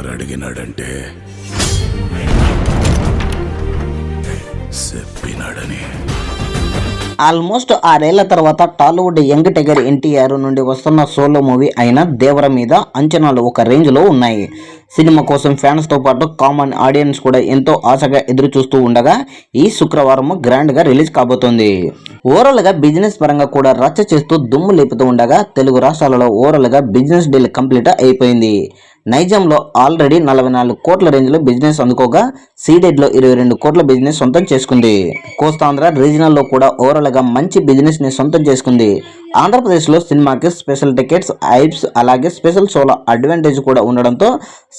ఎవరు అడిగినాడంటే? చెప్పినాడని. ఆల్మోస్ట్ ఆరేళ్ళ తర్వాత టాలీవుడ్ యంగ్ టైగర్ ఎన్టీఆర్ నుండి వస్తున్న సోలో మూవీ అయిన దేవర మీద అంచనాలు ఒక రేంజ్లో ఉన్నాయి. సినిమా కోసం ఫ్యాన్స్తో పాటు కామన్ ఆడియన్స్ కూడా ఎంతో ఆశగా ఎదురు చూస్తూ ఉండగా ఈ శుక్రవారం గ్రాండ్గా రిలీజ్ కాబోతోంది. ఓవరాల్గా బిజినెస్ పరంగా కూడా రచ్చ చేస్తూ దుమ్ము లేపుతూ ఉండగా తెలుగు రాష్ట్రాలలో ఓవరాల్గా బిజినెస్ డీల్ కంప్లీట్ అయిపోయింది. నైజాంలో ఆల్రెడీ నలభై నాలుగు కోట్ల రేంజ్లో బిజినెస్ అందుకోగా సీడెడ్లో ఇరవై రెండు కోట్ల బిజినెస్ సొంతం చేసుకుంది. కోస్తాంధ్ర రీజనల్లో కూడా ఓవరాల్గా మంచి బిజినెస్ని సొంతం చేసుకుంది. ఆంధ్రప్రదేశ్లో సినిమాకి స్పెషల్ టికెట్స్ ఐప్స్ అలాగే స్పెషల్ షోల అడ్వాంటేజ్ కూడా ఉండడంతో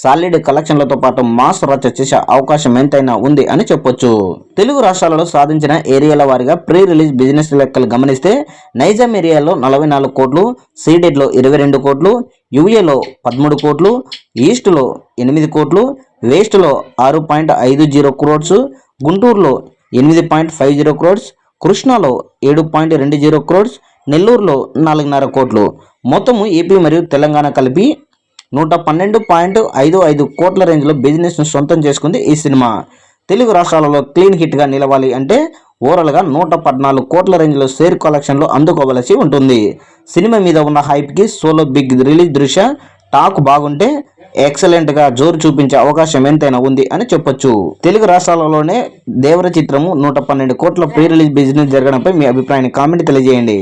సాలిడ్ కలెక్షన్లతో పాటు మాస్ రచ్చ చేసే అవకాశం ఎంతైనా ఉంది అని చెప్పొచ్చు. తెలుగు రాష్ట్రాలలో సాధించిన ఏరియాల వారిగా ప్రీ రిలీజ్ బిజినెస్ లెక్కలు గమనిస్తే నైజాం ఏరియాలో నలభై నాలుగు కోట్లు సీడెడ్లో ఇరవై రెండు కోట్లు యుఏలో పదమూడు కోట్లు ఈస్ట్లో ఎనిమిది కోట్లు వేస్ట్లో ఆరు పాయింట్ ఐదు జీరో క్రోడ్స్ గుంటూరులో ఎనిమిది పాయింట్ ఫైవ్ జీరో క్రోడ్స్ కృష్ణాలో ఏడు పాయింట్ రెండు జీరో క్రోడ్స్ నెల్లూరులో నాలుగున్నర కోట్లు. మొత్తము ఏపీ మరియు తెలంగాణ కలిపి నూట పన్నెండు పాయింట్ ఐదు ఐదు కోట్ల రేంజ్లో బిజినెస్ను సొంతం చేసుకుంది ఈ సినిమా. తెలుగు రాష్ట్రాలలో క్లీన్ హిట్గా నిలవాలి అంటే ఓవరాల్గా నూట పద్నాలుగు కోట్ల రేంజ్లో షేర్ కలెక్షన్లు అందుకోవలసి ఉంటుంది. సినిమా మీద ఉన్న హైప్కి సోలో బిగ్ రిలీజ్ దృశ్య టాక్ బాగుంటే ఎక్సలెంట్గా జోరు చూపించే అవకాశం ఎంతైనా ఉంది అని చెప్పొచ్చు. తెలుగు రాష్ట్రాలలోనే దేవర చిత్రము నూట పన్నెండు కోట్ల ప్రీ రిలీజ్ బిజినెస్ జరగడంపై మీ అభిప్రాయాన్ని కామెంట్ తెలియజేయండి.